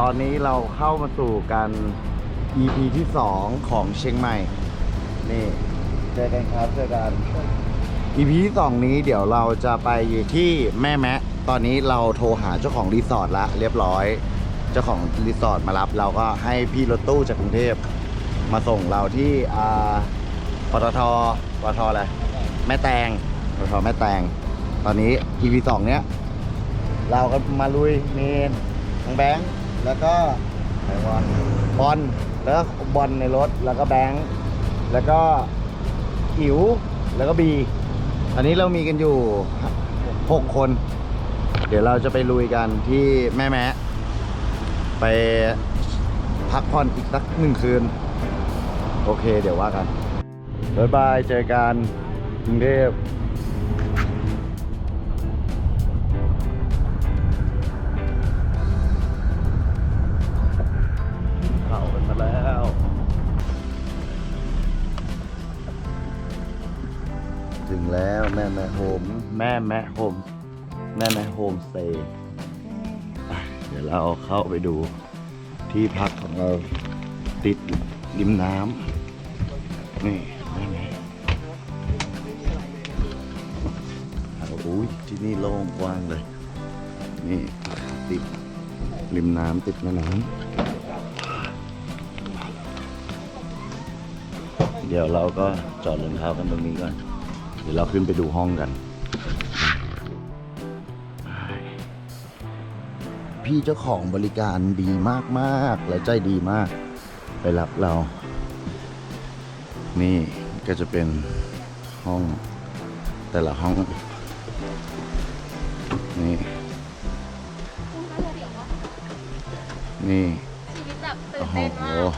ตอนนี้เราเข้ามาสู่กัน EP ที่ 2 ของเชียงใหม่ นี่เจอกันครับเจอกัน EP ที่2นี้เดี๋ยวเราจะไปอยู่ที่แม่แมะ ตอนนี้เราโทรหาเจ้าของรีสอร์ทละเรียบร้อย เจ้าของรีสอร์ทมารับ เราก็ให้พี่รถตู้จากกรุงเทพมาส่งเราที่อ่าปตทปตทอะไรแม่แตงปตทแม่แตง ตอนนี้ EP 2เนี้ยเราก็มาลุยเมนทางแบงค์ แล้วก็ไหนวะบอลแล้วก็บอลในรถแล้วก็แบงค์แล้วก็อิ๋วแล้วก็บี อันนี้เรามีกันอยู่หกคน เดี๋ยวเราจะไปลุยกันที่แม่แมะไปพักผ่อนอีกสักหนึ่งคืน โอเคเดี๋ยวว่ากันบ๊ายบายเจอกันกรุงเทพ แล้วแม่แม่โฮมแม่แม่โฮมแม่แม่โฮมสเตย์อ่เดี๋ยวเราเข้าไปดูที่พักของเราติดริมน้ำนี่แม่แม่อุ้ยที่นี่โล่งกว้างเลย นี่ติดริมน้ำติดแม่น้ำเดี๋ยวเราก็จอดรองเท้ากันตรงนี้ก่อน เดี๋ยวเราขึ้นไปดูห้องกัน พี่เจ้าของบริการดีมากๆ และใจดีมาก ไปรับเรา นี่ก็จะเป็นห้องแต่ละห้อง นี่ นี่ชีวิตแบบตื่โอ้นโหเต้นมาก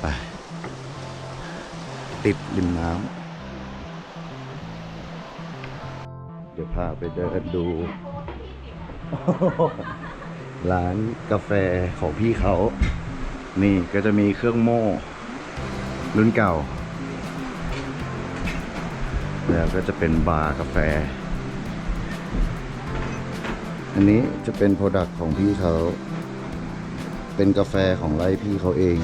ไป ติดริมน้ำ เดี๋ยวพาไปเดินดู ร้านกาแฟของพี่เขา นี่ก็จะมีเครื่องโม่ รุ่นเก่า แล้วก็จะเป็นบาร์กาแฟ อันนี้จะเป็นโปรดักต์ของพี่เขา เป็นกาแฟของไร่พี่เขาเอง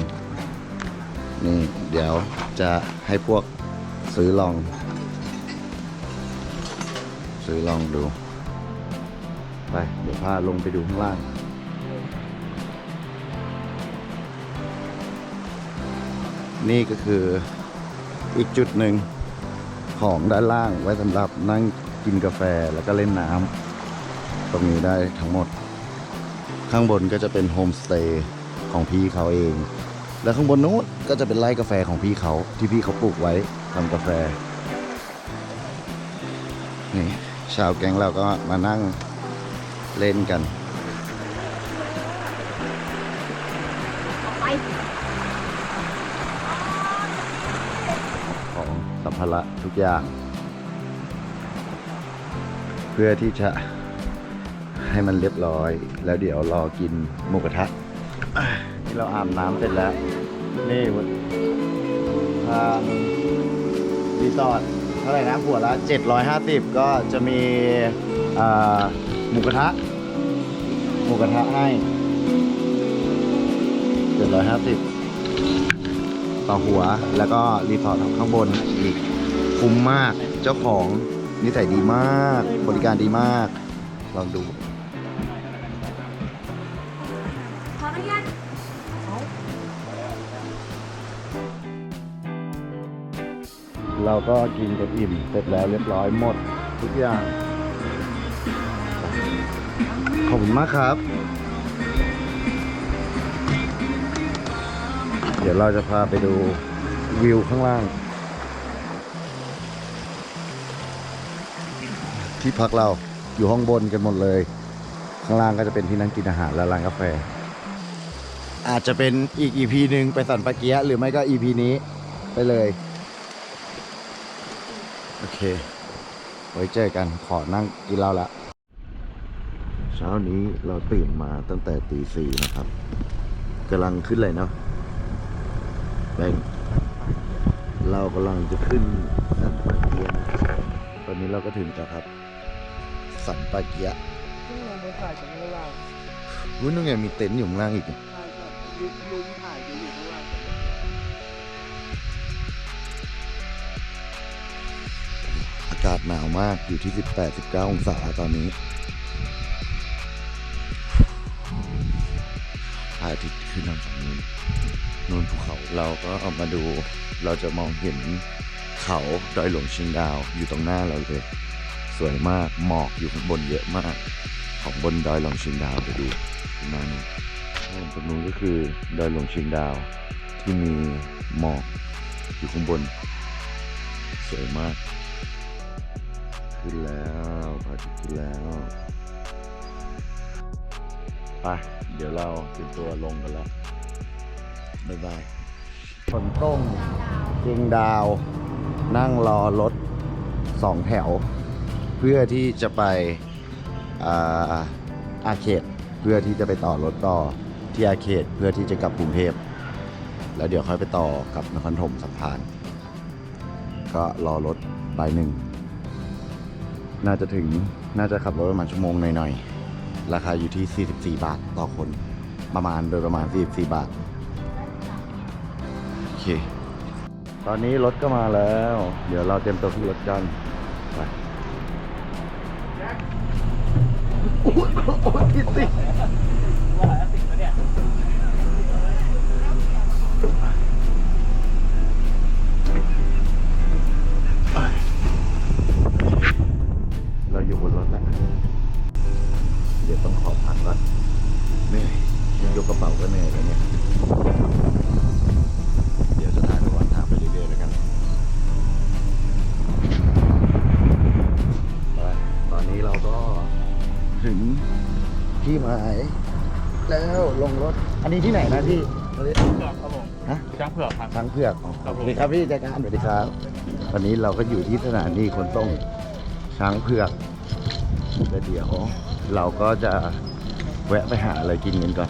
นี่เดี๋ยวจะให้พวกซื้อลอง ซื้อลองดู ไป เดี๋ยวพาลงไปดูข้างล่าง นี่ก็คืออีกจุดหนึ่งของด้านล่างไว้สำหรับนั่งกินกาแฟแล้วก็เล่นน้ำตรงนี้ได้ทั้งหมด ข้างบนก็จะเป็นโฮมสเตย์ของพี่เขาเอง แล้วข้างบนนู้นก็จะเป็นไร่กาแฟของพี่เขาที่พี่เขาปลูกไว้ทำกาแฟนี่ ชาวแก๊งเราก็มานั่งเล่นกันไปของสัมภาระทุกอย่าง เพื่อที่จะให้มันเรียบร้อย แล้วเดี๋ยวรอกินหมูกระทะอะนี่เราอาบน้ำเสร็จแล้ว นี่ทางรีสอร์ท เท่าไหร่นะหัวละ 750 ก็จะมีหมูกระทะหมูกระทะให้ 750 ต่อหัวแล้วก็รีสอร์ทข้างบนอีกคุ้มมากเจ้าของนิสัยดีมาก บริการดีมาก ลองดู เราก็กินกันอิ่ม เสร็จแล้วเรียบร้อยหมด ทุกอย่าง ขอบคุณมากครับ เดี๋ยวเราจะพาไปดูวิวข้างล่าง ที่พักเราอยู่ห้องบนกันหมดเลย ข้างล่างก็จะเป็นที่นั่งกินอาหารและร้านกาแฟ อาจจะเป็นอีกอีพีหนึ่งไปสันปะเกียะหรือไม่ก็อีพีนี้ไปเลย เค ไว้เจอกันขอนั่งกินเหล้าละเช้านี้เราตื่นมาตั้งแต่ตีสี่นะครับกำลังขึ้นเลยเนาะแบงเรากำลังจะขึ้นสันปะเกียะตอนนี้เราก็ถึงแล้วครับ สันปะเกียะซึ่งเราไปถ่ายกันเมื่อไหร่อุ้ยนู่นไงมีเต็นท์อยู่ข้างล่างอีกใช่ใช่ยุงยุงถ่ายยุงอยู่างล่างอากาศหนาวมากอยู่ที่ 18 19 องศาตอนนี้อาทิตย์ขึ้นทางฝั่งนู้นนู่นภูเขาเราก็เอามาดู เราจะมองเห็นเขาดอยหลวงเชียงดาวอยู่ตรงหน้าเราเลย สวยมากหมอกอยู่ข้างบนเยอะมาก ของบนดอยหลวงเชียงดาวไปดูข้าหน้านู้นนู่นตรงนู้นก็คือดอยหลวงเชียงดาว ที่มีหมอกอยู่ข้างบน สวยมาก ขึ้นแล้วพระอาทิตย์ขึ้นแล้วไปเดี๋ยวเราเตรียมตัวลงกันแล้วบ๊ายบายฝนต้งเชียงดาว นั่งรอรถสองแถว เพื่อที่จะไปอาอาเขตเพื่อที่จะไปต่อรถต่อที่อาเขตเพื่อที่จะกลับกรุงเทพแล้วเดี๋ยวค่อยไปต่อกับนครถมสัมพาน ก็รอรถใบหนึ่ง น่าจะถึงน่าจะขับรถประมาณชั่วโมงหน่อยๆ ราคาอยู่ที่ 44 บาทต่อคน ประมาณโดยประมาณ 44 บาท โอเค ตอนนี้รถก็มาแล้ว เดี๋ยวเราเตรียมตัวขึ้นรถกันไปโอ้โหโอ้โหติดสิเรา ถึงที่หมายแล้วลงรถ อันนี้ที่ไหนนะพี่เผือกครับผมฮะช้างเผือกครับ ช้างเผือกอ๋อครับผมสวัสดีครับพี่จัดการสวัสดีครับวันนี้เราก็อยู่ที่สถานีขนส่งช้างเผือกแล้วเดี๋ยวเราก็จะแวะไปหาอะไรกินกันก่อน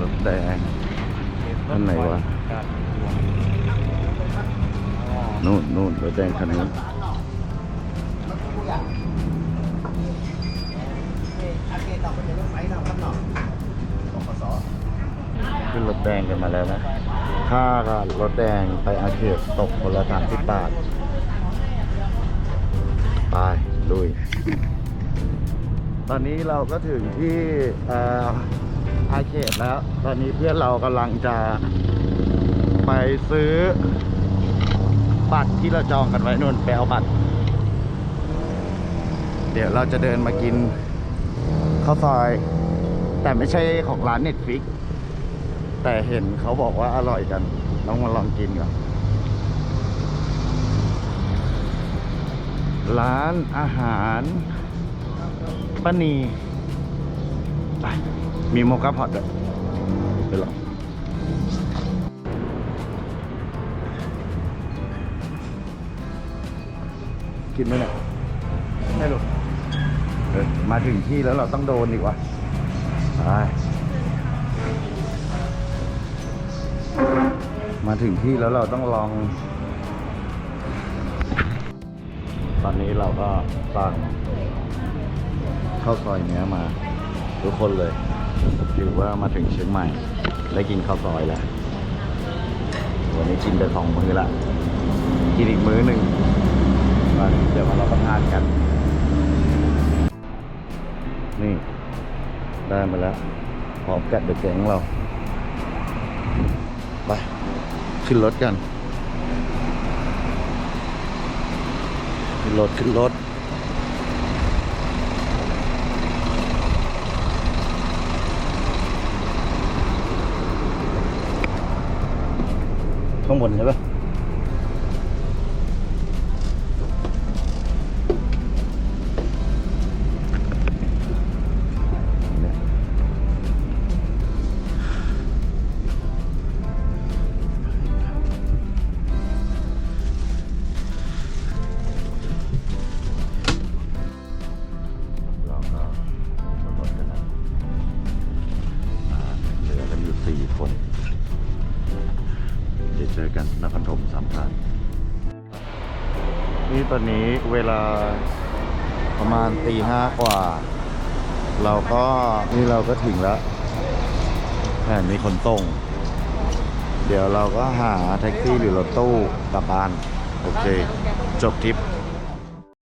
รถแดงอันไหนวะนู่นนู่นรถแดงคันนู้น ขึ้นรถแดงกันมาแล้วนะ ค่ารถแดงไปอาเขตตกคนละสามสิบบาท ไป ลุย ตอนนี้เราก็ถึงที่เอ่ออาเขตแล้ว ตอนนี้เพื่อนเรากำลังจะไปซื้อบัตรที่เราจองกันไว้นู่นไปเอาบัตร เดี๋ยวเราจะเดินมากิน ข้าวซอย แต่ไม่ใช่ของร้านเน็ตฟิกแต่เห็นเขาบอกว่าอร่อยกันต้องมาลองกินก่อนร้านอาหารป้านีไปมีโมกาพอตด้วยไปลองกินไหมเนี่ยไม่รู้เออ มาถึงที่แล้วเราต้องโดนอีกวะมาถึงที่แล้วเราต้องลอง ตอนนี้เราก็สั่งข้าวซอยเนื้อมา ทุกคนเลยถือว่ามาถึงเชียงใหม่ ได้กินข้าวซอยแล้ววันนี้กินไปสองมื้อละกินอีกมื้อหนึ่งเดี๋ยวมารับประทานกัน นี่ ได้มาแล้วพร้อมกัดเดอะแก๊งเราไปขึ้นรถกัน ขึ้นรถ ขึ้นรถข้างบนใช่ปะ สามพันนี่ตอนนี้เวลาประมาณตีห้ากว่า เราก็นี่เราก็ถึงแล้วแหมมีคนส่ง เดี๋ยวเราก็หาแท็กซี่หรือรถตู้กลับบ้าน โอเค จบทริป